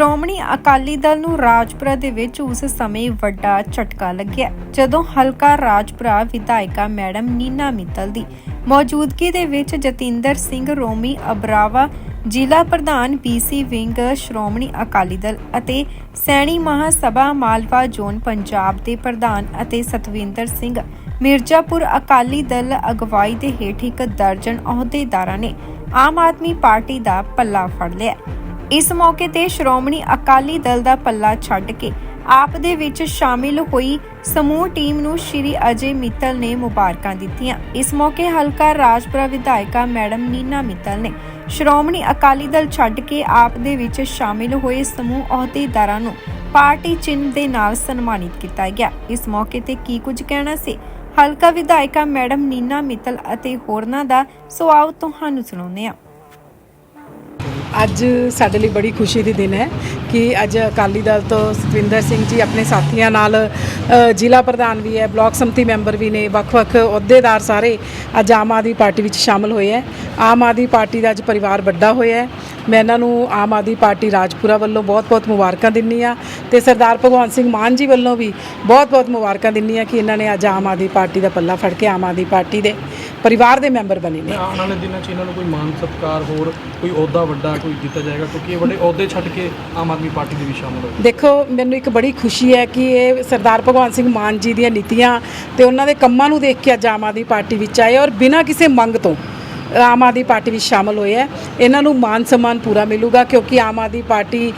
ਸ਼੍ਰੋਮਣੀ ਅਕਾਲੀ ਦਲ ਨੂੰ ਰਾਜਪੁਰਾ ਦੇ ਵਿੱਚ ਉਸ ਸਮੇਂ ਵੱਡਾ ਝਟਕਾ ਲੱਗਿਆ, ਜਦੋਂ ਹਲਕਾ ਰਾਜਪੁਰਾ ਵਿਧਾਇਕਾ ਮੈਡਮ ਨੀਨਾ ਮਿੱਤਲ ਦੀ ਮੌਜੂਦਗੀ ਦੇ ਵਿੱਚ ਜਤਿੰਦਰ ਸਿੰਘ ਰੋਮੀ ਅਬਰਾਵਾ, ਜ਼ਿਲ੍ਹਾ ਪ੍ਰਧਾਨ ਬੀਸੀ ਵਿੰਗ, ਸ਼੍ਰੋਮਣੀ ਅਕਾਲੀ ਦਲ ਅਤੇ ਸੈਣੀ ਮਹਾਸਭਾ ਮਾਲਵਾ ਜ਼ੋਨ ਪੰਜਾਬ ਦੇ ਪ੍ਰਧਾਨ ਅਤੇ ਸਤਵਿੰਦਰ ਸਿੰਘ ਮਿਰਜ਼ਾਪੁਰ ਅਕਾਲੀ ਦਲ ਅਗਵਾਈ ਦੇ ਹੇਠ ਇੱਕ ਦਰਜਨ ਅਹੁਦੇਦਾਰਾਂ ਨੇ ਆਮ ਆਦਮੀ ਪਾਰਟੀ ਦਾ ਪੱਲਾ ਫੜ ਲਿਆ। ਇਸ ਮੌਕੇ ਤੇ ਸ਼੍ਰੋਮਣੀ ਅਕਾਲੀ ਦਲ ਦਾ ਪੱਲਾ ਛੱਡ ਕੇ ਆਪ ਦੇ ਵਿੱਚ ਸ਼ਾਮਿਲ ਹੋਈ ਸਮੂਹ ਟੀਮ ਨੂੰ ਸ਼੍ਰੀ ਅਜੇ ਮਿੱਤਲ ਨੇ ਮੁਬਾਰਕਾਂ ਦਿੱਤੀਆਂ। ਇਸ ਮੌਕੇ ਹਲਕਾ ਰਾਜਪੁਰਾ ਵਿਧਾਇਕਾ ਮੈਡਮ ਨੀਨਾ ਮਿੱਤਲ ਨੇ ਸ਼੍ਰੋਮਣੀ ਅਕਾਲੀ ਦਲ ਛੱਡ ਕੇ ਆਪ ਦੇ ਵਿੱਚ ਸ਼ਾਮਿਲ ਹੋਏ ਸਮੂਹ ਅਹੁਦੇਦਾਰਾਂ ਨੂੰ ਪਾਰਟੀ ਚਿੰਨ੍ਹ ਦੇ ਨਾਲ ਸਨਮਾਨਿਤ ਕੀਤਾ ਗਿਆ। ਇਸ ਮੌਕੇ ਤੇ ਕੀ ਕੁਝ ਕਹਿਣਾ ਸੀ? ਹਲਕਾ ਵਿਧਾਇਕਾ ਮੈਡਮ ਨੀਨਾ ਮਿੱਤਲ ਅਤੇ ਹੋਰਨਾਂ ਦਾ ਸੋ ਆਓ ਤੁਹਾਨੂੰ ਸੁਣਾਉਂਦੇ ਹਾਂ। ਅੱਜ ਸਾਡੇ ਲਈ ਬੜੀ ਖੁਸ਼ੀ ਦੀ ਦਿਨ ਹੈ ਕਿ ਅੱਜ ਅਕਾਲੀ ਦਲ ਤੋਂ ਸੁਖਵਿੰਦਰ ਸਿੰਘ ਜੀ ਆਪਣੇ ਸਾਥੀਆਂ ਨਾਲ ਜ਼ਿਲ੍ਹਾ ਪ੍ਰਧਾਨ ਵੀ ਹੈ, ਬਲਾਕ ਸੰਮਤੀ ਮੈਂਬਰ ਵੀ ਨੇ, ਵੱਖ-ਵੱਖ ਅਹੁਦੇਦਾਰ ਸਾਰੇ ਅੱਜ ਆਮ ਆਦਮੀ ਪਾਰਟੀ ਵਿੱਚ ਸ਼ਾਮਲ ਹੋਏ ਹੈ। ਆਮ ਆਦਮੀ ਪਾਰਟੀ ਦਾ ਅੱਜ ਪਰਿਵਾਰ ਵੱਡਾ ਹੋਇਆ ਹੈ। ਮੈਂ ਇਹਨਾਂ ਨੂੰ ਆਮ ਆਦਮੀ ਪਾਰਟੀ ਰਾਜਪੁਰਾ ਵੱਲੋਂ ਬਹੁਤ-ਬਹੁਤ ਮੁਬਾਰਕਾਂ ਦਿੰਨੀ ਆ ਤੇ ਸਰਦਾਰ ਭਗਵੰਤ ਸਿੰਘ ਮਾਨ ਜੀ ਵੱਲੋਂ ਵੀ ਬਹੁਤ-ਬਹੁਤ ਮੁਬਾਰਕਾਂ ਦਿੰਨੀ ਆ ਕਿ ਇਹਨਾਂ ਨੇ ਅੱਜ ਆਮ ਆਦਮੀ ਪਾਰਟੀ ਦਾ ਪੱਲਾ ਫੜ ਕੇ ਆਮ ਆਦਮੀ ਪਾਰਟੀ ਦੇ ਪਰਿਵਾਰ ਦੇ ਮੈਂਬਰ ਬਣੇ ਨੇ। ਆਉਣ ਵਾਲੇ ਦਿਨਾਂ 'ਚ ਇਹਨਾਂ ਨੂੰ ਕੋਈ ਮਾਨ ਸਤਿਕਾਰ ਹੋਰ ਕੋਈ ਅਹੁਦਾ ਵੱਡਾ ਕੋਈ ਦਿੱਤਾ ਜਾਏਗਾ ਕਿਉਂਕਿ ਇਹ ਵੱਡੇ ਅਹੁਦੇ ਛੱਡ ਕੇ ਆਮ ਆਦਮੀ ਪਾਰਟੀ ਦੇ ਵੀ ਸ਼ਾਮਲ ਹੋਏ ਦੇਖੋ ਮੈਨੂੰ ਇੱਕ ਬੜੀ ਖੁਸ਼ੀ ਹੈ ਕਿ ਇਹ ਸਰਦਾਰ ਭਗਵੰਤ ਸਿੰਘ ਮਾਨ ਜੀ ਦੀਆਂ ਨੀਤੀਆਂ ਤੇ ਉਹਨਾਂ ਦੇ ਕੰਮਾਂ ਨੂੰ ਦੇਖ ਕੇ ਅੱਜ ਆਮ ਆਦਮੀ ਪਾਰਟੀ ਵਿੱਚ ਆਏ ਔਰ ਬਿਨਾਂ ਕਿਸੇ ਮੰਗ ਤੋਂ ਆਮ ਆਦਮੀ ਪਾਰਟੀ ਵਿੱਚ ਸ਼ਾਮਲ ਹੋਏ ਹੈ। ਇਹਨਾਂ ਨੂੰ ਮਾਨ ਸਨਮਾਨ ਪੂਰਾ ਮਿਲੂਗਾ ਕਿਉਂਕਿ ਆਮ ਆਦਮੀ ਪਾਰਟੀ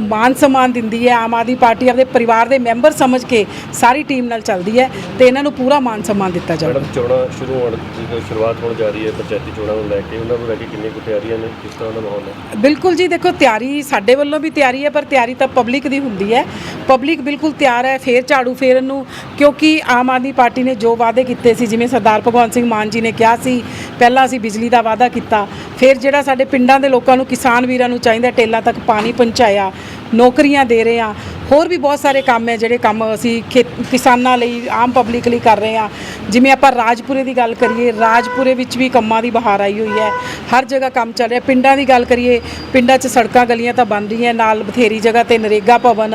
ਮਾਨ ਸਨਮਾਨ ਦਿੰਦੀ ਹੈ। ਆਮ ਆਦਮੀ ਪਾਰਟੀ ਆਪਣੇ ਪਰਿਵਾਰ ਦੇ ਮੈਂਬਰ ਸਮਝ ਕੇ ਸਾਰੀ ਟੀਮ ਨਾਲ ਚੱਲਦੀ ਹੈ ਤੇ ਇਹਨਾਂ ਨੂੰ ਪੂਰਾ ਮਾਨ ਸਨਮਾਨ ਦਿੱਤਾ ਜਾਊਗਾ। ਮੈਡਮ ਚੋਣਾਂ ਸ਼ੁਰੂ ਹੋਣ ਦੀ ਸ਼ੁਰੂਆਤ ਹੋਣ ਜਾ ਰਹੀ ਹੈ ਪੰਚਾਇਤੀ ਚੋਣਾਂ ਨੂੰ ਲੈ ਕੇ ਉਹਨਾਂ ਨੂੰ ਲੈ ਕੇ ਕਿੰਨੀ ਕੁ ਤਿਆਰੀਆਂ ਨੇ ਕਿਸ ਤਰ੍ਹਾਂ ਦਾ ਮਾਹੌਲ ਹੈ? ਬਿਲਕੁਲ ਜੀ ਦੇਖੋ ਤਿਆਰੀ ਸਾਡੇ ਵੱਲੋਂ ਵੀ ਤਿਆਰੀ ਹੈ ਪਰ ਤਿਆਰੀ ਤਾਂ ਪਬਲਿਕ ਦੀ ਹੁੰਦੀ ਹੈ। ਪਬਲਿਕ ਬਿਲਕੁਲ ਤਿਆਰ ਹੈ ਫੇਰ ਝਾੜੂ ਫੇਰਨ ਨੂੰ ਕਿਉਂਕਿ ਆਮ ਆਦਮੀ ਪਾਰਟੀ ਨੇ ਜੋ ਵਾਅਦੇ ਕੀਤੇ ਸੀ ਜਿਵੇਂ ਸਰਦਾਰ ਭਗਵੰਤ ਸਿੰਘ ਮਾਨ ਜੀ ਨੇ ਕਿਹਾ ਸੀ ਪਹਿਲਾਂ ਅਸੀਂ ਬਿਜਲੀ ਦਾ ਵਾਅਦਾ ਕੀਤਾ। ਫਿਰ ਜਿਹੜਾ ਸਾਡੇ ਪਿੰਡਾਂ ਦੇ ਲੋਕਾਂ ਨੂੰ, ਕਿਸਾਨ ਵੀਰਾਂ ਨੂੰ ਚਾਹੀਦਾ ਟੇਲਾਂ ਤੱਕ ਪਾਣੀ ਪਹੁੰਚਾਇਆ, ਨੌਕਰੀਆਂ ਦੇ ਰਹੇ ਆ ਹੋਰ ਵੀ ਬਹੁਤ ਸਾਰੇ ਕੰਮ ਹੈ ਜਿਹੜੇ ਕੰਮ ਅਸੀਂ ਖੇਤ, ਕਿਸਾਨਾਂ ਲਈ, ਆਮ ਪਬਲਿਕ ਲਈ ਕਰ ਰਹੇ ਆ ਜਿਵੇਂ ਆਪਾਂ ਰਾਜਪੁਰੇ ਦੀ ਗੱਲ ਕਰੀਏ, ਰਾਜਪੁਰੇ ਵਿੱਚ ਵੀ ਕੰਮਾਂ ਦੀ ਬਹਾਰ ਆਈ ਹੋਈ ਹੈ। ਹਰ ਜਗ੍ਹਾ ਕੰਮ ਚੱਲ ਰਿਹਾ। ਪਿੰਡਾਂ ਦੀ ਗੱਲ ਕਰੀਏ, ਪਿੰਡਾਂ 'ਚ ਸੜਕਾਂ ਗਲੀਆਂ ਤਾਂ ਬਣ ਰਹੀਆਂ, ਨਾਲ ਬਥੇਰੀ ਜਗ੍ਹਾ ਤੇ ਨਰੇਗਾ ਭਵਨ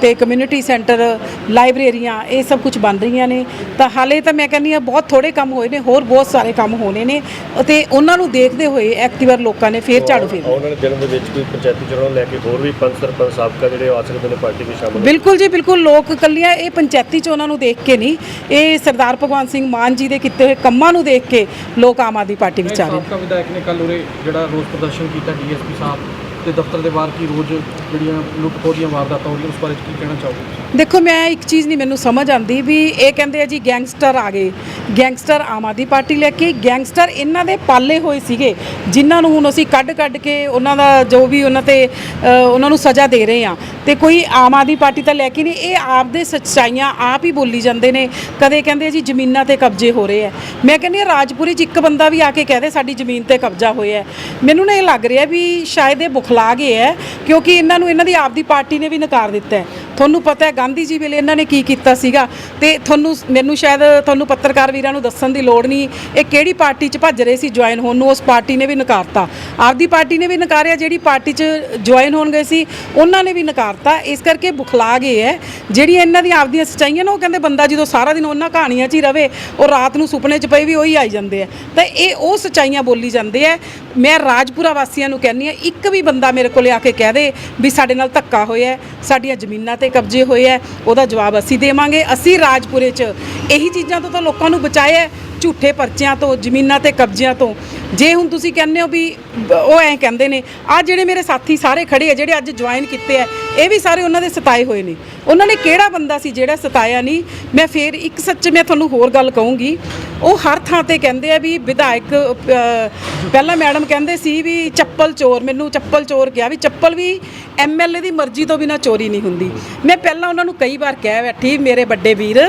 ਤੇ ਕਮਿਊਨਿਟੀ ਸੈਂਟਰ ਲਾਇਬ੍ਰੇਰੀਆਂ ਇਹ ਸਭ ਕੁਝ ਬਣ ਰਹੀਆਂ ਨੇ। ਤਾਂ ਹਾਲੇ ਤਾਂ ਮੈਂ ਕਹਿੰਦੀ ਆ ਬਹੁਤ ਥੋੜੇ ਕੰਮ ਹੋਏ ਨੇ ਹੋਰ ਬਹੁਤ ਸਾਰੇ ਕੰਮ ਹੋਣੇ ਨੇ ਤੇ ਉਹਨਾਂ ਨੂੰ ਦੇਖਦੇ ਹੋਏ ਐਕਟਿਵਰ ਲੋਕਾਂ ਨੇ ਫੇਰ ਝਾੜੂ ਫੇਰ ਆਉਣ ਵਾਲੇ ਦਿਨ ਦੇ ਵਿੱਚ ਕੋਈ ਪੰਚਾਇਤੀ ਚੋਣਾਂ ਨੂੰ ਲੈ ਕੇ ਹੋਰ ਵੀ ਪੰਜ ਸਰਪੰਚ ਸਾਬਕਾ ਜਿਹੜੇ ਆ ਸਕਦੇ ਨੇ ਪਾਰਟੀ ਵਿੱਚ ਸ਼ਾਮਲ ਬਿਲਕੁਲ ਜੀ ਬਿਲਕੁਲ। ਲੋਕ ਕੱਲੀਆਂ ਇਹ ਪੰਚਾਇਤੀ ਚੋਣਾਂ ਨੂੰ ਦੇਖ ਕੇ ਨਹੀਂ ਇਹ ਸਰਦਾਰ ਭਗਵੰਤ ਸਿੰਘ ਮਾਨ ਜੀ ਦੇ ਕੀਤੇ ਹੋਏ ਕੰਮਾਂ ਨੂੰ ਦੇਖ ਕੇ ਲੋਕ ਆਮ ਆਦਮੀ ਪਾਰਟੀ ਵਿੱਚ ਆ ਰਹੇ ਨੇ। ਸਾਬਕਾ ਵਿਧਾਇਕ ਨੇ ਕੱਲ ਉਰੇ ਜਿਹੜਾ ਰੋਸ ਪ੍ਰਦਰਸ਼ਨ ਕੀਤਾ ਡੀਐਸਪੀ ਸਾਹਿਬ। ਤੇ ਦਫ਼ਤਰ ਦੇ ਬਾਹਰ ਕੀ ਰੋਜ਼ ਜਿਹੜੀਆਂ ਲੁੱਟ ਖੋਹ ਦੀਆਂ ਵਾਰਦਾਤਾਂ ਹੋ ਰਹੀਆਂ ਉਸ ਬਾਰੇ ਕੀ ਕਹਿਣਾ ਚਾਹੋਗੇ? ਦੇਖੋ, ਮੈਂ ਇੱਕ ਚੀਜ਼ ਨਹੀਂ ਮੈਨੂੰ ਸਮਝ ਆਉਂਦੀ ਵੀ ਇਹ ਕਹਿੰਦੇ ਆ ਜੀ ਗੈਂਗਸਟਰ ਆ ਗਏ। ਗੈਂਗਸਟਰ ਆਮ ਆਦਮੀ ਪਾਰਟੀ ਲੈ ਕੇ ਗੈਂਗਸਟਰ ਇਹਨਾਂ ਦੇ ਪਾਲੇ ਹੋਏ ਸੀਗੇ, ਜਿਨ੍ਹਾਂ ਨੂੰ ਹੁਣ ਅਸੀਂ ਕੱਢ ਕੱਢ ਕੇ ਉਹਨਾਂ ਦਾ ਜੋ ਵੀ ਉਹਨਾਂ ਤੇ ਉਹਨਾਂ ਨੂੰ ਸਜ਼ਾ ਦੇ ਰਹੇ ਆ ਤੇ ਕੋਈ ਆਮ ਆਦਮੀ ਪਾਰਟੀ ਤਾਂ ਲੈ ਕੇ ਨਹੀਂ, ਇਹ ਆਪ ਦੇ ਸੱਚਾਈਆਂ ਆਪ ਹੀ ਬੋਲੀ ਜਾਂਦੇ ਨੇ। ਕਦੇ ਕਹਿੰਦੇ ਜੀ ਜ਼ਮੀਨਾਂ ਤੇ ਕਬਜ਼ੇ ਹੋ ਰਹੇ ਆ। ਮੈਂ ਕਹਿੰਦੀ ਹਾਂ ਰਾਜਪੁਰੀ 'ਚ ਇੱਕ ਬੰਦਾ ਵੀ ਆ ਕੇ ਕਹਦੇ ਸਾਡੀ ਜ਼ਮੀਨ ਤੇ ਕਬਜ਼ਾ ਹੋਇਆ। ਮੈਨੂੰ ਨਾ ਇਹ ਲੱਗ ਰਿਹਾ ਵੀ ਸ਼ਾਇਦ ਇਹ ਬੁਖਲਾ ਗਏ ਹੈ ਕਿਉਂਕਿ ਇਹਨਾਂ ਨੂੰ, ਇਹਨਾਂ ਦੀ ਆਪਦੀ ਪਾਰਟੀ ਨੇ ਵੀ ਨਕਾਰ ਦਿੱਤਾ ਹੈ। ਤੁਹਾਨੂੰ ਪਤਾ ਹੈ, ਗਾਂਧੀ ਜੀ ਵੇਲੇ ਇਹਨਾਂ ਨੇ ਕੀ ਕੀਤਾ ਸੀਗਾ ਤੇ ਤੁਹਾਨੂੰ ਮੈਨੂੰ ਸ਼ਾਇਦ ਤੁਹਾਨੂੰ ਪੱਤਰਕਾਰ ਵੀਰਾਂ ਨੂੰ ਦੱਸਣ ਦੀ ਲੋੜ ਨਹੀਂ, ਇਹ ਕਿਹੜੀ ਪਾਰਟੀ 'ਚ ਭੱਜ ਰਹੇ ਸੀ ਜੁਆਇਨ ਹੋਣ ਨੂੰ, ਉਸ ਪਾਰਟੀ ਨੇ ਵੀ ਨਕਾਰਤਾ। ਆਪਦੀ ਪਾਰਟੀ ਨੇ ਵੀ ਨਕਾਰਿਆ, ਜਿਹੜੀ ਪਾਰਟੀ 'ਚ ਜੁਆਇਨ ਹੋਣ ਗਏ ਸੀ, ਉਹਨਾਂ ਨੇ ਵੀ ਨਕਾਰਤਾ। ਇਸ ਕਰਕੇ ਬੁਖਲਾ ਗਏ ਹੈ। ਜਿਹੜੀਆਂ ਇਹਨਾਂ ਦੀਆਂ ਆਪਦੀਆਂ ਸੱਚਾਈਆਂ ਨੇ, ਉਹ ਕਹਿੰਦੇ ਬੰਦਾ ਜਦੋਂ ਸਾਰਾ ਦਿਨ ਉਹਨਾਂ ਕਹਾਣੀਆਂ 'ਚ ਹੀ ਰਵੇ, ਉਹ ਰਾਤ ਨੂੰ ਸੁਪਨੇ 'ਚ ਪਈ ਵੀ ਉਹੀ ਆਈ ਜਾਂਦੇ ਆ। ਤਾਂ ਇਹ ਉਹ ਸੱਚਾਈਆਂ ਬੋਲੀ ਜਾਂਦੇ ਆ। ਮੈਂ ਰਾਜਪੁਰਾ ਵਾਸੀਆਂ ਨੂੰ ਕਹਿੰਦੀ ਆ ਇੱਕ ਵੀ ਬੰਦਾ ਮੇਰੇ ਕੋਲੇ ਆ ਕੇ ਕਹਿ ਦੇ ਵੀ ਸਾਡੇ ਨਾਲ ਧੱਕਾ ਹੋਇਆ ਸਾਡੀਆਂ ਜ਼ਮੀਨਾਂ ਤੇ ਕਬਜ਼ੇ ਹੋਏ ਹੈ ਉਹਦਾ ਜਵਾਬ ਅਸੀਂ ਦੇਵਾਂਗੇ। ਅਸੀਂ ਰਾਜਪੁਰੇ 'ਚ ਇਹੀ ਚੀਜ਼ਾਂ ਤੋਂ ਤਾਂ ਲੋਕਾਂ ਨੂੰ ਬਚਾਇਆ ਹੈ, ਝੂਠੇ ਪਰਚਿਆਂ ਤੋਂ ਜ਼ਮੀਨਾਂ ਤੇ ਕਬਜ਼ਿਆਂ ਤੋਂ। ਜੇ ਹੁਣ ਤੁਸੀਂ ਕਹਿੰਦੇ ਹੋ ਵੀ ਉਹ ਐਂ ਕਹਿੰਦੇ ਨੇ ਆ ਜਿਹੜੇ ਮੇਰੇ ਸਾਥੀ ਸਾਰੇ ਖੜੇ ਆ ਜਿਹੜੇ ਅੱਜ ਜੁਆਇਨ ਕੀਤੇ ਆ ਇਹ ਵੀ ਸਾਰੇ ਉਹਨਾਂ ਦੇ ਸਤਾਏ ਹੋਏ ਨੇ। ਉਹਨਾਂ ਨੇ ਕਿਹੜਾ ਬੰਦਾ ਸੀ ਜਿਹੜਾ ਸਤਾਇਆ ਨਹੀਂ? ਮੈਂ ਫੇਰ ਇੱਕ ਸੱਚ ਮੈਂ ਤੁਹਾਨੂੰ ਹੋਰ ਗੱਲ ਕਹੂੰਗੀ ਉਹ ਹਰ ਥਾਂ ਤੇ ਕਹਿੰਦੇ ਆ ਵੀ ਵਿਧਾਇਕ ਪਹਿਲਾਂ ਮੈਡਮ ਕਹਿੰਦੇ ਸੀ ਵੀ ਚੱਪਲ ਚੋਰ, ਮੈਨੂੰ ਚੱਪਲ ਚੋਰ ਕਿਹਾ ਵੀ ਚੱਪਲ ਵੀ ਐਮਐਲਏ ਦੀ ਮਰਜ਼ੀ ਤੋਂ ਬਿਨਾ ਚੋਰੀ ਨਹੀਂ ਹੁੰਦੀ। ਮੈਂ ਪਹਿਲਾਂ ਉਹਨਾਂ ਨੂੰ ਕਈ ਵਾਰ ਕਹਿ ਬੈਠੀ, ਮੇਰੇ ਵੱਡੇ ਵੀਰ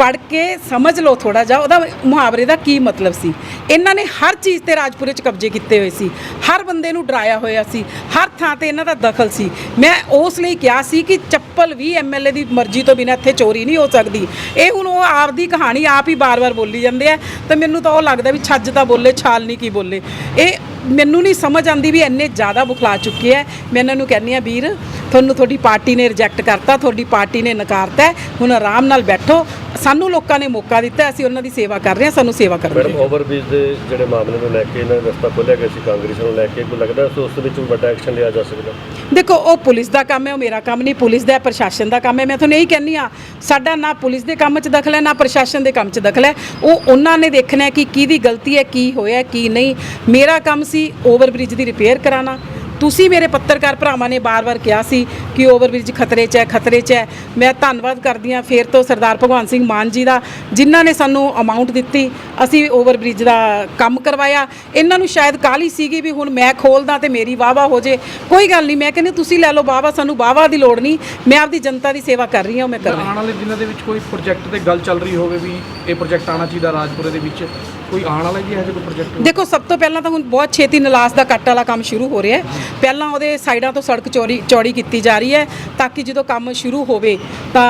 ਪੜ ਕੇ ਸਮਝ ਲਓ ਥੋੜਾ ਜਿਹਾ, ਉਹਦਾ ਮੁਹਾਵਰੇ ਦਾ ਕੀ ਮਤਲਬ ਸੀ? ਇਹਨਾਂ ਨੇ ਹਰ ਚੀਜ਼ ਤੇ ਰਾਜਪੁਰੇ 'ਚ ਕਬਜ਼ੇ ਕੀਤੇ ਹੋਏ ਸੀ। ਹਰ ਬੰਦੇ ਨੂੰ ਡਰਾਇਆ ਹੋਇਆ ਸੀ। ਹਰ ਥਾਂ ਤੇ ਇਹਨਾਂ ਦਾ ਦਖਲ ਸੀ। ਮੈਂ ਉਸ ਲਈ ਕਿਹਾ ਸੀ ਕਿ ਚੱਪਲ ਵੀ ਐਮਐਲਏ ਦੀ ਮਰਜ਼ੀ ਤੋਂ ਬਿਨਾਂ ਇੱਥੇ ਚੋਰੀ ਨਹੀਂ ਹੋ ਸਕਦੀ। ਇਹ ਹੁਣ ਉਹ ਆਪ ਦੀ ਕਹਾਣੀ ਆਪ ਹੀ ਬਾਰ-ਬਾਰ ਬੋਲੀ ਜਾਂਦੇ ਆ ਤੇ ਮੈਨੂੰ ਤਾਂ ਉਹ ਲੱਗਦਾ ਵੀ ਛੱਜ ਤਾਂ ਬੋਲੇ, ਛਾਲ ਨਹੀਂ ਕੀ ਬੋਲੇ। ਇਹ ਮੈਨੂੰ ਨਹੀਂ ਸਮਝ ਆਉਂਦੀ ਵੀ ਇੰਨੇ ਜ਼ਿਆਦਾ ਬੁਖਲਾ ਚੁੱਕੇ ਹੈ ਮੈਂ ਇਹਨਾਂ ਨੂੰ ਕਹਿੰਦੀ ਆ ਵੀਰ, ਤੁਹਾਨੂੰ ਤੁਹਾਡੀ ਪਾਰਟੀ ਨੇ ਰਿਜੈਕਟ ਕਰਤਾ, ਤੁਹਾਡੀ ਪਾਰਟੀ ਨੇ ਨਕਾਰਤਾ ਹੁਣ ਆਰਾਮ ਨਾਲ ਬੈਠੋ। ਸਾਨੂੰ ਲੋਕਾਂ ਨੇ ਮੌਕਾ ਦਿੱਤਾ ਅਸੀਂ ਉਹਨਾਂ ਦੀ ਸੇਵਾ ਕਰ ਰਹੇ ਹਾਂ ਸਾਨੂੰ ਸੇਵਾ ਕਰਨ ਮੈਡਮ ਓਵਰਬ੍ਰਿਜ ਦੇ ਜਿਹੜੇ ਮਾਮਲੇ ਨੂੰ ਲੈ ਕੇ ਇਹਨਾਂ ਨੇ ਰਸਤਾ ਖੋਲ੍ਹਿਆ ਗਿਆ ਸੀ ਕਾਂਗਰਸ ਨੂੰ ਲੈ ਕੇ ਕੋਈ ਲੱਗਦਾ ਕਿ ਉਸ ਵਿੱਚ ਵੀ ਵੱਡਾ ਐਕਸ਼ਨ ਲਿਆ ਜਾ ਸਕਦਾ? ਦੇਖੋ ਉਹ ਪੁਲਿਸ ਦਾ ਕੰਮ ਹੈ ਉਹ ਮੇਰਾ ਕੰਮ ਨਹੀਂ ਪੁਲਿਸ ਦਾ ਹੈ, ਪ੍ਰਸ਼ਾਸਨ ਦਾ ਕੰਮ ਹੈ। ਮੈਂ ਤੁਹਾਨੂੰ ਇਹੀ ਕਹਿੰਨੀ ਆ ਸਾਡਾ ਨਾ ਪੁਲਿਸ ਦੇ ਕੰਮ 'ਚ ਦਖਲ ਹੈ ਨਾ ਪ੍ਰਸ਼ਾਸਨ ਦੇ ਕੰਮ 'ਚ ਦਖਲ ਹੈ। ਉਹ ਉਹਨਾਂ ਨੇ ਦੇਖਣਾ ਹੈ ਕਿ ਕਿਹਦੀ ਗਲਤੀ ਹੈ ਕੀ ਹੋਇਆ ਕੀ ਨਹੀਂ। ਮੇਰਾ ਕੰਮ ਸੀ ਓਵਰਬ੍ਰਿਜ ਦੀ ਰਿਪੇਅਰ ਕਰਾਉਣਾ। ਤੁਸੀਂ ਮੇਰੇ ਪੱਤਰਕਾਰ ਭਰਾਵਾਂ ਨੇ ਬਾਰ-ਬਾਰ ਕਿਹਾ ਸੀ ਕਿ ਓਵਰਬ੍ਰਿਜ ਖਤਰੇ 'ਚ ਹੈ, ਖਤਰੇ 'ਚ ਹੈ। ਮੈਂ ਧੰਨਵਾਦ ਕਰਦੀ ਹਾਂ ਫੇਰ ਤੋਂ ਸਰਦਾਰ ਭਗਵੰਤ ਸਿੰਘ ਮਾਨ ਜੀ ਦਾ, ਜਿਨ੍ਹਾਂ ਨੇ ਸਾਨੂੰ ਅਮਾਉਂਟ ਦਿੱਤੀ। ਅਸੀਂ ਓਵਰਬ੍ਰਿਜ ਦਾ ਕੰਮ ਕਰਵਾਇਆ। ਇਹਨਾਂ ਨੂੰ ਸ਼ਾਇਦ ਕਾਹਲੀ ਸੀਗੀ ਵੀ ਹੁਣ ਮੈਂ ਖੋਲਦਾ ਤੇ ਮੇਰੀ ਵਾਵਾ ਹੋ ਜੇ। ਕੋਈ ਗੱਲ ਨਹੀਂ, ਮੈਂ ਕਹਿੰਦੀ ਤੁਸੀਂ ਲੈ ਲਓ ਵਾਵਾ ਸਾਨੂੰ ਵਾਵਾ ਦੀ ਲੋੜ ਨਹੀਂ। ਮੈਂ ਆਪਦੀ ਜਨਤਾ ਦੀ ਸੇਵਾ ਕਰ ਰਹੀ ਹਾਂ, ਉਹ ਮੈਂ ਕਰ ਰਹੀ ਹਾਂ ਆਉਣ ਵਾਲੇ ਦਿਨਾਂ ਦੇ ਵਿੱਚ ਕੋਈ ਪ੍ਰੋਜੈਕਟ ਤੇ ਗੱਲ ਚੱਲ ਰਹੀ ਹੋਵੇ ਵੀ ਇਹ ਪ੍ਰੋਜੈਕਟ ਆਉਣਾ ਚਾਹੀਦਾ ਰਾਜਪੁਰੇ ਦੇ ਵਿੱਚ? ਕੋਈ ਆਉਣ ਵਾਲਾ ਜੀ ਹੈ ਜੇ ਕੋਈ ਪ੍ਰੋਜੈਕਟ ਦੇਖੋ ਸਭ ਤੋਂ ਪਹਿਲਾਂ ਤਾਂ ਹੁਣ ਬਹੁਤ ਛੇਤੀ ਨਲਾਸ ਦਾ ਕੱਟ ਵਾਲਾ ਕੰਮ ਸ਼ੁਰੂ ਹੋ ਰਿਹਾ ਹੈ। ਪਹਿਲਾਂ ਉਹਦੇ ਸਾਈਡਾਂ ਤੋਂ ਸੜਕ ਚੌੜੀ ਚੌੜੀ ਕੀਤੀ ਜਾ ਰਹੀ ਹੈ ਤਾਂ ਕਿ ਜਦੋਂ ਕੰਮ ਸ਼ੁਰੂ ਹੋਵੇ ਤਾਂ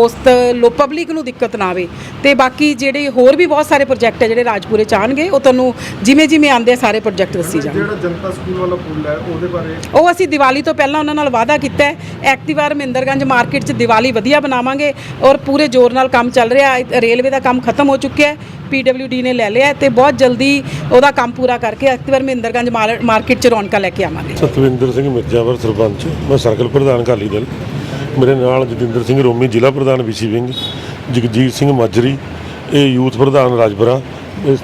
ਉਸ ਲੋ ਪਬਲਿਕ ਨੂੰ ਦਿੱਕਤ ਨਾ ਆਵੇ। ਤੇ ਬਾਕੀ ਜਿਹੜੇ ਹੋਰ ਵੀ ਬਹੁਤ ਸਾਰੇ ਪ੍ਰੋਜੈਕਟ ਹੈ ਜਿਹੜੇ ਰਾਜਪੁਰੇ ਚ ਆਉਣਗੇ ਉਹ ਤੁਹਾਨੂੰ ਜਿਵੇਂ ਜਿਵੇਂ ਆਉਂਦੇ ਆ ਸਾਰੇ ਪ੍ਰੋਜੈਕਟ ਦੱਸੀ ਜਾਣਗੇ। ਜਿਹੜਾ ਜਨਤਾ ਸਕੂਲ ਵਾਲਾ ਪੁੱਲ ਹੈ ਉਹਦੇ ਬਾਰੇ ਉਹ ਅਸੀਂ ਦੀਵਾਲੀ ਤੋਂ ਪਹਿਲਾਂ ਉਹਨਾਂ ਨਾਲ ਵਾਅਦਾ ਕੀਤਾ ਹੈ। ਐਕਟਿਵਾ ਰਮਿੰਦਰਗੰਜ ਮਾਰਕੀਟ 'ਚ ਦੀਵਾਲੀ ਵਧੀਆ ਬਣਾਵਾਂਗੇ ਔਰ ਪੂਰੇ ਜ਼ੋਰ ਨਾਲ ਕੰਮ ਚੱਲ ਰਿਹਾ ਹੈ। ਰੇਲਵੇ ਦਾ ਕੰਮ ਖਤਮ ਹੋ ਚੁੱਕਿਆ ਹੈ। ਪੀਡਬਲਯੂਡੀ ਨੇ ਲੈ ਲਿਆ ਤੇ ਬਹੁਤ ਜਲਦੀ ਉਹਦਾ ਕੰਮ ਪੂਰਾ ਕਰਕੇ ਐਕਟਿਵਾ ਰਮਿੰਦਰਗੰਜ ਮਾਰ- ਮਾਰਕੀਟ 'ਚ ਰੌਣਕਾਂ ਲੈ ਕੇ ਆਵਾਂਗੇ। ਸਤਵਿੰਦਰ ਸਿੰਘ ਮਿਰਜ਼ਾਵਰ ਸਰਪੰਚ ਮੈਂ ਸਰਕਲ ਪ੍ਰਧਾਨ ਅਕਾਲੀ ਦਲ। ਮੇਰੇ ਨਾਲ ਜਤਿੰਦਰ ਸਿੰਘ ਰੋਮੀ ਜ਼ਿਲ੍ਹਾ ਪ੍ਰਧਾਨ ਵਿਸ਼ੀ ਵਿੰਗ। ਜਗਜੀਤ ਸਿੰਘ ਮਾਜਰੀ ਇਹ ਯੂਥ ਪ੍ਰਧਾਨ ਰਾਜਪੁਰਾ। ਇਸ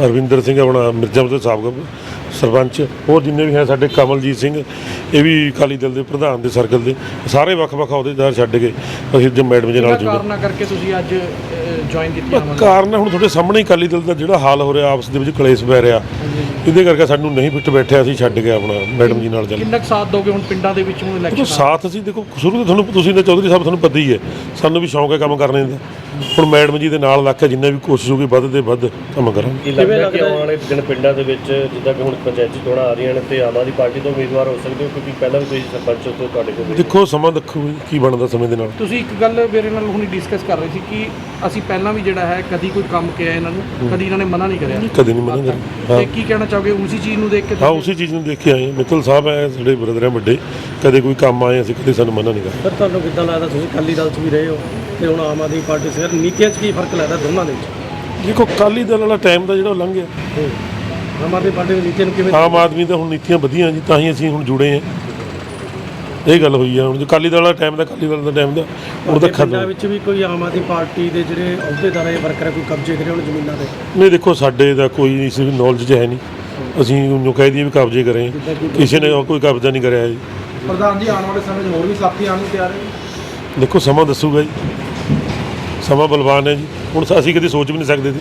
ਹਰਵਿੰਦਰ ਸਿੰਘ ਆਪਣਾ ਮਿਰਜ਼ਾਵਰ ਦੇ ਸਾਬਕਾ ਸਰਪੰਚ। ਹੋਰ ਜਿੰਨੇ ਵੀ ਹੈ ਸਾਡੇ ਕਮਲਜੀਤ ਸਿੰਘ ਇਹ ਵੀ ਅਕਾਲੀ ਦਲ ਦੇ ਪ੍ਰਧਾਨ ਦੇ ਸਰਕਲ ਦੇ। ਸਾਰੇ ਵੱਖ-ਵੱਖ ਅਹੁਦੇਦਾਰ ਛੱਡ ਕੇ ਅਸੀਂ ਅੱਜ ਮੈਡਮ ਜੀ ਨਾਲ ਜੁੜੇ। ਕਾਰਨਾ ਕਰਕੇ ਤੁਸੀਂ ਅੱਜ ਜੁਆਇਨ ਕੀਤੀ ਆਵਾਂਗੇ ਕਾਰਨ ਹੁਣ ਤੁਹਾਡੇ ਸਾਹਮਣੇ ਹੀ ਅਕਾਲੀ ਦਲ ਦਾ ਜਿਹੜਾ ਹਾਲ ਹੋ ਰਿਹਾ ਆਪਸ ਦੇ ਵਿੱਚ ਕਲੇਸ਼ ਪੈ ਰਿਹਾ। ਇਹਦੇ ਕਰਕੇ ਸਾਨੂੰ ਨਹੀਂ ਫਿੱਟ ਬੈਠਿਆ ਅਸੀਂ ਛੱਡ ਕੇ ਆਪਣਾ ਮੈਡਮ ਜੀ ਨਾਲ ਚੱਲ। ਕਿੰਨਾ ਕੁ ਸਾਥ ਦੋਗੇ ਹੁਣ ਪਿੰਡਾਂ ਦੇ ਵਿੱਚ ਹੁਣ ਇਲੈਕਸ਼ਨ ਸਾਥ ਅਸੀਂ ਦੇਖੋ ਸ਼ੁਰੂ ਤੋਂ ਤੁਹਾਨੂੰ ਤੁਸੀਂ ਨੇ ਚੌਧਰੀ ਸਾਹਿਬ ਤੁਹਾਨੂੰ ਪਤਾ ਹੀ ਹੈ ਸਾਨੂੰ ਵੀ ਸ਼ੌਂਕ ਹੈ ਕੰਮ ਕਰਨੇ ਦਾ। ਹੁਣ ਮੈਡਮ ਜੀ ਦੇ ਨਾਲ ਲੱਗ ਕੇ ਜਿੰਨਾ ਵੀ ਕੋਸ਼ਿਸ਼ ਹੋਊਗੀ ਵੱਧ ਤੇ ਵੱਧ ਕੰਮ ਕਰਾਂਗੇ। ਕੀ ਲੱਗਦਾ ਕਿ ਆਉਣ ਵਾਲੇ ਦਿਨ ਪਿੰਡਾਂ ਦੇ ਵਿੱਚ ਜਿੱਦਾਂ ਕਿ ਹੁਣ ਪੰਚਾਇਤੀ ਚੋਣਾਂ ਆ ਰਹੀਆਂ ਨੇ ਤੇ ਆਮ ਆਦਮੀ ਪਾਰਟੀ ਤੋਂ ਉਮੀਦਵਾਰ ਹੋ ਸਕਦੇ ਹੋ? ਕਿਉਂਕਿ ਪਹਿਲਾਂ ਵੀ ਤੁਸੀਂ ਸਰਪੰਚ ਤੋਂ ਤੁਹਾਡੇ ਕੋਲ ਦੇਖੋ ਸਮਾਂ ਦੇਖੋ ਕੀ ਬਣਦਾ ਸਮੇਂ ਦੇ ਨਾਲ। ਤੁਸੀਂ ਇੱਕ ਗੱਲ ਮੇਰੇ ਨਾਲ ਹੁਣੀ ਡਿਸਕਸ ਕਰ ਰਹੇ ਸੀ ਕਿ ਅਸੀਂ ਪਹਿਲਾਂ ਵੀ ਜਿਹੜਾ ਹੈ ਕਦੀ ਕੋਈ ਕੰਮ ਕਿਹਾ ਇਹਨਾਂ ਨੂੰ ਕਦੀ ਇਹਨਾਂ ਨੇ ਮਨਾ ਨਹੀਂ ਕਰਿਆ? ਕਦੇ ਨਹੀਂ ਮਨਾ ਕਰਿਆ ਤੇ ਕੀ ਕਹਿਣਾ ਚਾਹੋਗੇ? ਉਸੇ ਚੀਜ਼ ਨੂੰ ਦੇਖ ਕੇ ਹਾਂ ਉਸੇ ਚੀਜ਼ ਨੂੰ ਦੇਖ ਕੇ ਆਏ ਹਾਂ। ਮਿੱਤਲ ਸਾਹਿਬ ਹੈ ਸਾਡੇ ਬ੍ਰਦਰ ਹੈ ਵੱਡੇ। ਕਦੇ ਕੋਈ ਕੰਮ ਆਏ ਅਸੀਂ ਕਦੇ ਸਾਨੂੰ ਮਨਾ ਨਹੀਂ ਕਰਿਆ। ਫਿਰ ਤੁਹਾਨੂੰ ਕਿੱਦਾਂ ਲੱਗਦਾ ਤੁਸੀਂ ਅਕਾਲੀ ਦਲ 'ਚ ਵੀ ਰਹੇ ਹੋ ਤੇ ਹੁਣ ਆਮ ਆਦਮੀ ਪਾਰਟੀ ਸਿਰ ਨੀਤੀਆਂ 'ਚ ਕੀ ਫ਼ਰਕ ਲੱਗਦਾ ਦੋਨਾਂ ਦੇ ਵਿੱਚ? ਦੇਖੋ ਅਕਾਲੀ ਦਲ ਵਾਲਾ ਟਾਈਮ ਦਾ ਜਿਹੜਾ ਉਹ ਲੰਘ ਗਿਆ। ਆਮ ਆਦਮੀ ਪਾਰਟੀ ਦੀ ਨੀਤੀਆਂ ਨੂੰ ਕਿਵੇਂ ਆਮ ਆਦਮੀ ਤਾਂ ਹੁਣ ਨੀਤੀਆਂ ਵਧੀਆਂ ਜੀ ਤਾਂ ਹੀ ਅਸੀਂ ਹੁਣ ਜੁੜੇ ਹਾਂ। ਇਹ ਗੱਲ ਹੋਈ ਆ ਹੁਣ ਜੋ ਅਕਾਲੀ ਦਲ ਟਾਈਮ ਦਾ ਅਕਾਲੀ ਦਲ ਦਾ ਟਾਈਮ ਦਾ ਉਹ ਤਾਂ ਖਤਮ ਵਿੱਚ ਵੀ ਕੋਈ ਆਮ ਆਦਮੀ ਪਾਰਟੀ ਦੇ ਜਿਹੜੇ ਅਹੁਦੇਦਾਰ ਹੈ ਵਰਕਰ ਹੈ ਕੋਈ ਕਬਜ਼ੇ ਕਰੇ ਹੁਣ ਜ਼ਮੀਨਾਂ ਤੇ? ਨਹੀਂ ਦੇਖੋ ਸਾਡੇ ਦਾ ਕੋਈ ਇਸ ਨੌਲੇਜ ਹੈ ਨਹੀਂ। ਅਸੀਂ ਉਹਨੂੰ ਕਹਿ ਦਈਏ ਵੀ ਕਬਜ਼ੇ ਕਰੇ। ਹਾਂ। ਕਿਸੇ ਨੇ ਕੋਈ ਕਬਜ਼ਾ ਨਹੀਂ ਕਰਿਆ ਜੀ। ਪ੍ਰਧਾਨ ਜੀ ਆਉਣ ਵਾਲੇ ਸਮੇਂ 'ਚ ਹੋਰ ਵੀ ਸਾਥੀ ਆਉਣ ਨੂੰ ਤਿਆਰ ਹੈ ਦੇਖੋ ਸਮਾਂ ਦੱਸੂਗਾ ਜੀ। ਸਮਾਂ ਬਲਵਾਨ ਹੈ ਜੀ। ਹੁਣ ਅਸੀਂ ਕਦੇ ਸੋਚ ਵੀ ਨਹੀਂ ਸਕਦੇ ਸੀ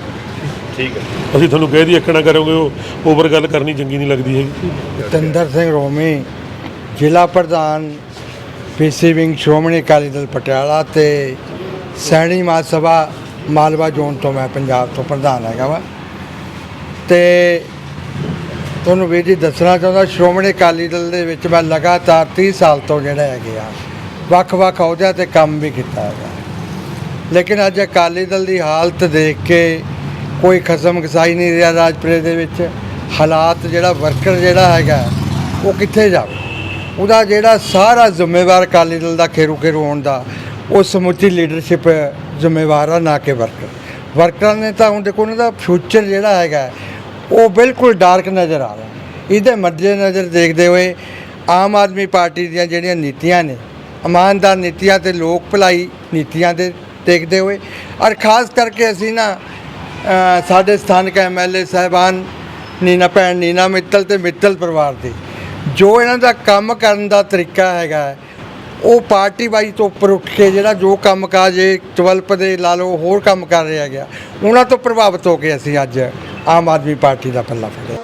ਠੀਕ ਹੈ। ਅਸੀਂ ਤੁਹਾਨੂੰ ਕਹਿ ਦਈਏ ਇੱਕਣਾ ਕਰੋਗੇ ਉਹ ਓਵਰ ਗੱਲ ਕਰਨੀ ਚੰਗੀ ਨਹੀਂ ਲੱਗਦੀ ਹੈਗੀ। ਜਤਿੰਦਰ ਸਿੰਘ ਰੋਮੀ। ਜ਼ਿਲ੍ਹਾ ਪ੍ਰਧਾਨ ਪੀਸੀ ਵਿੰਗ ਸ਼੍ਰੋਮਣੀ ਅਕਾਲੀ ਦਲ ਪਟਿਆਲਾ ਤੇ ਸੈਣੀ ਮਾਤ ਸਭਾ ਮਾਲਵਾ ਜ਼ੋਨ ਤੋਂ ਮੈਂ ਪੰਜਾਬ ਤੋਂ ਪ੍ਰਧਾਨ ਹੈਗਾ ਵਾ। ਤੇ ਤੁਹਾਨੂੰ ਵੀਰ ਜੀ ਦੱਸਣਾ ਚਾਹੁੰਦਾ, ਸ਼੍ਰੋਮਣੀ ਅਕਾਲੀ ਦਲ ਦੇ ਵਿੱਚ ਮੈਂ ਲਗਾਤਾਰ 30 ਸਾਲ ਤੋਂ ਜਿਹੜਾ ਹੈਗੇ ਆ, ਵੱਖ-ਵੱਖ ਅਹੁਦਿਆਂ ਤੇ ਕੰਮ ਵੀ ਕੀਤਾ ਹੈਗਾ। ਲੇਕਿਨ ਅੱਜ ਅਕਾਲੀ ਦਲ ਦੀ ਹਾਲਤ ਦੇਖ ਕੇ ਕੋਈ ਖਸਮ ਖਸਾਈ ਨਹੀਂ ਰਿਹਾ ਰਾਜਪੁਰੇ ਦੇ ਵਿੱਚ। ਹਾਲਾਤ ਜਿਹੜਾ ਵਰਕਰ ਜਿਹੜਾ ਹੈਗਾ, ਉਹ ਕਿੱਥੇ ਜਾਵੇ? ਉਹਦਾ ਜਿਹੜਾ ਸਾਰਾ ਜ਼ਿੰਮੇਵਾਰ ਅਕਾਲੀ ਦਲ ਦਾ ਖੇਰੂ ਖੇਰੂ ਹੋਣ ਦਾ, ਉਹ ਸਮੁੱਚੀ ਲੀਡਰਸ਼ਿਪ ਜ਼ਿੰਮੇਵਾਰ ਆ ਨਾ ਕਿ ਵਰਕਰ ਵਰਕਰਾਂ ਨੇ ਤਾਂ ਹੁਣ ਦੇਖੋ ਉਹਨਾਂ ਦਾ ਫਿਊਚਰ ਜਿਹੜਾ ਹੈਗਾ, ਉਹ ਬਿਲਕੁਲ ਡਾਰਕ ਨਜ਼ਰ ਆ ਰਿਹਾ। ਇਹਦੇ ਮੱਦੇ ਨਜ਼ਰ ਦੇਖਦੇ ਹੋਏ ਆਮ ਆਦਮੀ ਪਾਰਟੀ ਦੀਆਂ ਜਿਹੜੀਆਂ ਨੀਤੀਆਂ ਨੇ, ਇਮਾਨਦਾਰ ਨੀਤੀਆਂ ਤੇ ਲੋਕ ਭਲਾਈ ਨੀਤੀਆਂ ਦੇ ਦੇਖਦੇ ਹੋਏ, ਔਰ ਖਾਸ ਕਰਕੇ ਅਸੀਂ ਨਾ ਸਾਡੇ ਸਥਾਨਕ ਐਮਐਲਏ ਸਾਹਿਬਾਨ, ਨੀਨਾ ਭੈਣ, ਨੀਨਾ ਮਿੱਤਲ ਤੇ ਮਿੱਤਲ ਪਰਿਵਾਰ ਦੇ ਜੋ ਇਹਨਾਂ ਦਾ ਕੰਮ ਕਰਨ ਦਾ ਤਰੀਕਾ ਹੈਗਾ ਉਹ ਪਾਰਟੀ ਬਾਈ ਤੋਂ ਉੱਪਰ ਉੱਠ ਕੇ ਜਿਹੜਾ ਜੋ ਕੰਮ ਕਾਜ ਇਹ ਡਿਵੈਲਪ ਦੇ ਲਾ ਲਓ ਹੋਰ ਕੰਮ ਕਰ ਰਿਹਾ ਗਿਆ ਉਹਨਾਂ ਤੋਂ ਪ੍ਰਭਾਵਿਤ ਹੋ ਕੇ ਅਸੀਂ ਅੱਜ ਆਮ ਆਦਮੀ ਪਾਰਟੀ ਦਾ ਪੱਲਾ ਫੜਿਆ।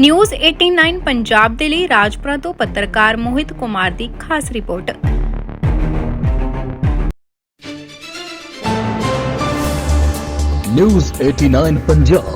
ਨਿਊਜ਼ 89 ਪੰਜਾਬ ਦੇ ਲਈ ਰਾਜਪੁਰਾ ਤੋਂ ਪੱਤਰਕਾਰ ਮੋਹਿਤ ਕੁਮਾਰ ਦੀ ਖਾਸ ਰਿਪੋਰਟ। ਨਿਊਜ਼ 89 ਪੰਜਾਬ।